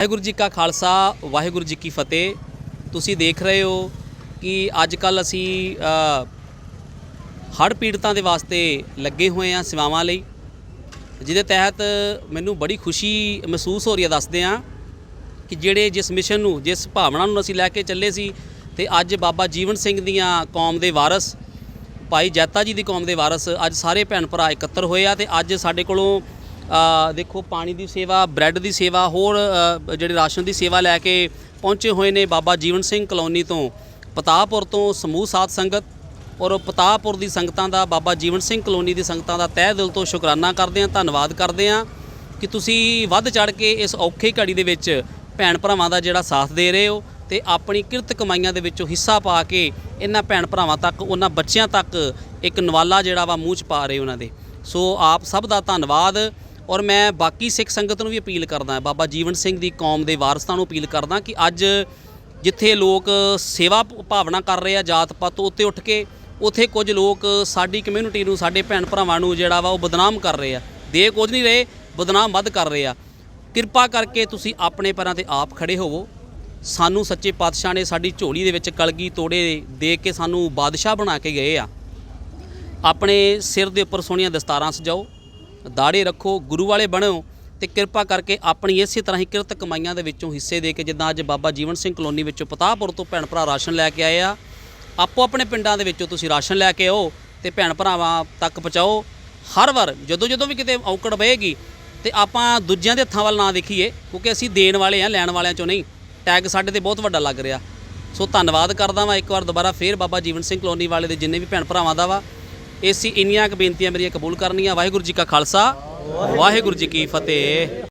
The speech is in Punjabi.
ਵਾਹਿਗੁਰੂ ਜੀ ਕਾ ਖਾਲਸਾ ਵਾਹਿਗੁਰੂ ਜੀ ਕੀ ਫਤਿਹ। ਤੁਸੀਂ ਦੇਖ ਰਹੇ ਹੋ ਕਿ ਅੱਜ ਕੱਲ ਅਸੀਂ ਅ, ਹੜ੍ਹ ਪੀੜਤਾਂ ਦੇ ਵਾਸਤੇ ਲੱਗੇ ਹੋਏ ਹਾਂ ਸੇਵਾਵਾਂ ਲਈ ਜਿਹਦੇ ਤਹਿਤ ਮੈਨੂੰ ਬੜੀ ਖੁਸ਼ੀ ਮਹਿਸੂਸ ਹੋ ਰਹੀ ਹੈ ਦੱਸਦੇ ਹਾਂ ਕਿ ਜਿਹੜੇ ਜਿਸ ਮਿਸ਼ਨ ਨੂੰ ਜਿਸ ਭਾਵਨਾ ਨੂੰ ਅਸੀਂ ਲੈ ਕੇ ਚੱਲੇ ਸੀ ਤੇ ਅੱਜ ਬਾਬਾ ਜੀਵਨ ਸਿੰਘ ਦੀਆਂ ਕੌਮ ਦੇ ਵਾਰਸ ਭਾਈ ਜੈਤਾ ਜੀ ਦੀ ਕੌਮ ਦੇ ਵਾਰਸ ਅੱਜ ਸਾਰੇ ਭੈਣ ਭਰਾ ਇਕੱਤਰ ਹੋਏ ਆ ਤੇ ਅੱਜ ਸਾਡੇ ਕੋਲੋਂ ਦੇਖੋ, ਪਾਣੀ ਦੀ ਸੇਵਾ, ਬ੍ਰੈਡ ਦੀ ਸੇਵਾ, ਹੋਰ ਜਿਹੜੇ ਰਾਸ਼ਨ ਦੀ ਸੇਵਾ ਲੈ ਕੇ ਪਹੁੰਚੇ ਹੋਏ ਨੇ ਬਾਬਾ ਜੀਵਨ ਸਿੰਘ ਕਲੋਨੀ ਤੋਂ। ਪਤਾਪੁਰ ਤੋਂ ਸਮੂਹ ਸਾਥ ਸੰਗਤ ਔਰ ਪਤਾਪੁਰ ਦੀ ਸੰਗਤਾਂ ਦਾ, ਬਾਬਾ ਜੀਵਨ ਸਿੰਘ ਕਲੋਨੀ ਦੀ ਸੰਗਤਾਂ ਦਾ ਤਹਿ ਦਿਲ ਤੋਂ ਸ਼ੁਕਰਾਨਾ ਕਰਦੇ ਹਾਂ, ਧੰਨਵਾਦ ਕਰਦੇ ਹਾਂ ਕਿ ਤੁਸੀਂ ਵੱਧ ਚੜ ਕੇ ਇਸ ਔਖੀ ਘੜੀ ਦੇ ਵਿੱਚ ਭੈਣ ਭਰਾਵਾਂ ਦਾ ਜਿਹੜਾ ਸਾਥ ਦੇ ਰਹੇ ਹੋ ਤੇ ਆਪਣੀ ਕਿਰਤ ਕਮਾਈਆਂ ਦੇ ਵਿੱਚੋਂ ਹਿੱਸਾ ਪਾ ਕੇ ਇਹਨਾਂ ਭੈਣ ਭਰਾਵਾਂ ਤੱਕ, ਉਹਨਾਂ ਬੱਚਿਆਂ ਤੱਕ ਇੱਕ ਨਵਾਲਾ ਜਿਹੜਾ ਵਾ ਮੂੰਹ 'ਚ ਪਾ ਰਹੇ ਉਹਨਾਂ ਦੇ। ਸੋ ਆਪ ਸਭ ਦਾ ਧੰਨਵਾਦ। ਔਰ ਮੈਂ ਬਾਕੀ ਸਿੱਖ ਸੰਗਤ ਨੂੰ ਵੀ ਅਪੀਲ ਕਰਦਾ ਬਾਬਾ ਜੀਵਨ ਸਿੰਘ ਦੀ ਕੌਮ ਦੇ ਵਾਰਸਾਂ ਨੂੰ ਅਪੀਲ ਕਰਦਾ ਕਿ ਅੱਜ ਜਿੱਥੇ ਲੋਕ ਸੇਵਾ ਭਾਵਨਾ ਕਰ ਰਹੇ ਆ ਜਾਤ ਪਾਤ ਤੋਂ ਉੱਤੇ ਉੱਠ ਕੇ ਉਥੇ ਕੁਝ ਲੋਕ ਸਾਡੀ ਕਮਿਊਨਿਟੀ ਨੂੰ, ਸਾਡੇ ਭੈਣ ਭਰਾਵਾਂ ਨੂੰ ਜਿਹੜਾ ਵਾ ਉਹ ਬਦਨਾਮ ਕਰ ਰਹੇ ਆ। ਦੇ ਕੁਝ ਨਹੀਂ ਰਹੇ, ਬਦਨਾਮ ਵੱਧ ਕਰ ਰਹੇ ਆ। ਕਿਰਪਾ ਕਰਕੇ ਤੁਸੀਂ ਆਪਣੇ ਪੈਰਾਂ ਤੇ ਆਪ ਖੜੇ ਹੋਵੋ। ਸਾਨੂੰ ਸੱਚੇ ਪਾਤਸ਼ਾਹ ਨੇ ਸਾਡੀ ਝੋਲੀ ਦੇ ਵਿੱਚ ਕਲਗੀ ਤੋੜੇ ਦੇ ਕੇ ਸਾਨੂੰ ਬਾਦਸ਼ਾਹ ਬਣਾ ਕੇ ਗਏ ਆ। ਆਪਣੇ ਸਿਰ ਦੇ ਉੱਪਰ ਸੋਹਣੀਆਂ ਦਸਤਾਰਾਂ ਸਜਾਓ। ਦਾੜੇ ਰੱਖੋ, ਗੁਰੂ ਵਾਲੇ ਬਣੋ ਤੇ ਕਿਰਪਾ ਕਰਕੇ ਆਪਣੀ ਇਸੇ ਤਰ੍ਹਾਂ ਹੀ ਕਿਰਤ ਕਮਾਈਆਂ ਦੇ ਵਿੱਚੋਂ ਹਿੱਸੇ ਦੇ ਕੇ ਜਿੱਦਾਂ ਅੱਜ ਬਾਬਾ ਜੀਵਨ ਸਿੰਘ ਕਲੋਨੀ ਵਿੱਚੋਂ ਪਤਾਹਪੁਰ ਤੋਂ ਭੈਣ ਭਰਾ ਰਾਸ਼ਨ ਲੈ ਕੇ ਆਏ ਆ। ਆਪੋ ਆਪਣੇ ਪਿੰਡਾਂ ਦੇ ਵਿੱਚੋਂ ਤੁਸੀਂ ਰਾਸ਼ਨ ਲੈ ਕੇ ਆਓ ਤੇ ਭੈਣ ਭਰਾਵਾਂ ਤੱਕ ਪਹੁੰਚਾਓ। ਹਰ ਵਾਰ ਜਦੋਂ ਜਦੋਂ ਵੀ ਕਿਤੇ ਔਕੜ ਪਏਗੀ ਤੇ ਆਪਾਂ ਦੂਜਿਆਂ ਦੇ ਹੱਥਾਂ ਵੱਲ ਨਾ ਦੇਖੀਏ, ਕਿਉਂਕਿ ਅਸੀਂ ਦੇਣ ਵਾਲੇ ਆ, ਲੈਣ ਵਾਲਿਆਂ ਚੋਂ ਨਹੀਂ। ਟੈਗ ਸਾਡੇ ਤੇ ਬਹੁਤ ਵੱਡਾ ਲੱਗ ਰਿਹਾ। ਸੋ ਧੰਨਵਾਦ ਕਰਦਾ ਵਾਂ ਇੱਕ ਵਾਰ ਦੁਬਾਰਾ ਫੇਰ ਬਾਬਾ ਜੀਵਨ ਸਿੰਘ ਕਲੋਨੀ ਵਾਲੇ ਦੇ ਜਿੰਨੇ ਵੀ ਭੈਣ ਭਰਾਵਾਂ ਦਾ ਵਾ। ਏਸੀ ਇੰਨੀਆਂ ਕੁ ਬੇਨਤੀਆਂ ਮੇਰੀਆਂ ਕਬੂਲ ਕਰਨੀਆਂ। ਵਾਹਿਗੁਰੂ ਜੀ ਕਾ ਖਾਲਸਾ, ਵਾਹਿਗੁਰੂ ਜੀ ਕੀ ਫਤਿਹ।